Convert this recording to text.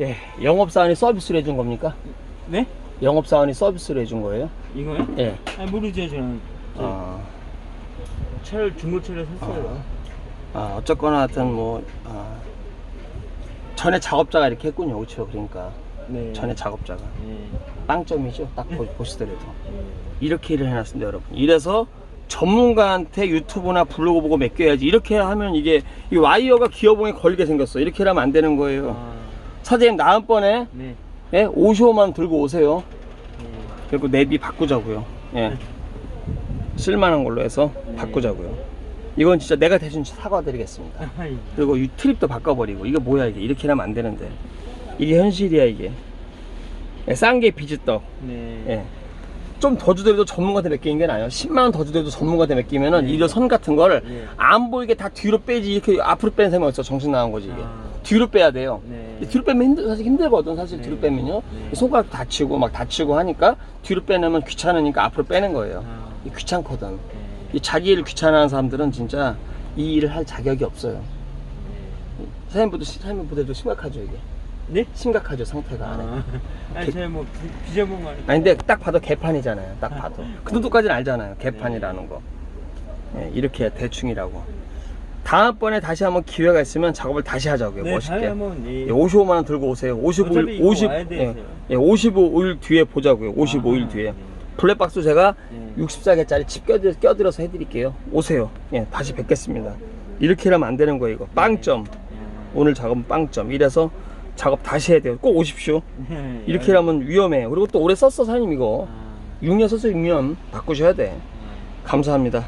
예, 영업사원이 서비스를 해준 겁니까? 네? 영업사원이 서비스를 해준 거예요? 이거요? 예. 아니 모르죠 저는. 저 아, 차를 중고차를 샀어요. 아, 어쨌거나 하여튼 뭐, 아, 전에 작업자가 이렇게 했군요. 그렇죠. 그러니까. 네. 전에 작업자가. 네. 빵점이죠. 딱 보, 보시더라도. 네. 이렇게 일을 해놨습니다, 여러분. 이래서 전문가한테 유튜브나 블로그 보고 맡겨야지. 이렇게 하면 이게, 이 와이어가 기어봉에 걸리게 생겼어. 이렇게 하면 안 되는 거예요. 아, 사장님, 다음번에, 네. 예, 55만 들고 오세요. 네. 그리고 내비 바꾸자고요. 예. 쓸만한 걸로 해서 네. 바꾸자고요. 이건 진짜 내가 대신 사과드리겠습니다. 아이, 그리고 이 트립도 바꿔버리고 이게 뭐야 이게 이렇게 하면 안 되는데 이게 현실이야 이게 예, 싼게 비지떡 네. 예. 좀 더 주더라도 전문가한테 맡기는 게 나아요 10만 원 더 주더라도 전문가한테 맡기면은 네. 이런 선 같은 거를 네. 안 보이게 다 뒤로 빼지 이렇게 앞으로 빼는 사람이 어딨어 정신 나간 거지 이게 아. 뒤로 빼야 돼요. 네. 뒤로 빼면 힘들, 사실 힘들거든 사실 네. 뒤로 빼면요. 네. 손가락 다치고 막 다치고 하니까 뒤로 빼내면 귀찮으니까 앞으로 빼는 거예요. 아, 이 귀찮거든. 네. 이 자기 일 귀찮아하는 사람들은 진짜 이 일을 할 자격이 없어요. 네. 사장님보다 사장님보다도 심각하죠 이게. 네? 심각하죠 상태가 아, 아니 개- 제가 뭐 비- 비전문 거 아니 아니 근데 딱 봐도 개판이잖아요 딱 봐도. 그 정도까지는 알잖아요 개판이라는 거. 예, 이렇게 대충이라고 다음번에 다시 한번 기회가 있으면 작업을 다시 하자고요. 네, 멋있게. 한번 예. 예, 55만 원 들고 오세요. 55일 어차피 이거 50 와야 예. 예, 55일 뒤에 보자고요. 55일 아, 뒤에. 네. 블랙박스 제가 네. 64개짜리 칩 껴들, 껴들어서 해드릴게요. 오세요. 예, 다시 뵙겠습니다. 이렇게 하면 안 되는 거예요 이거. 빵점. 아, 오늘 작업은 빵점. 이래서 작업 다시 해야 돼요. 꼭 오십시오. 네. 이렇게 하면 위험해요. 그리고 또 오래 썼어 사장님 이거. 아, 6년 썼어 6년. 바꾸셔야 돼. 네. 감사합니다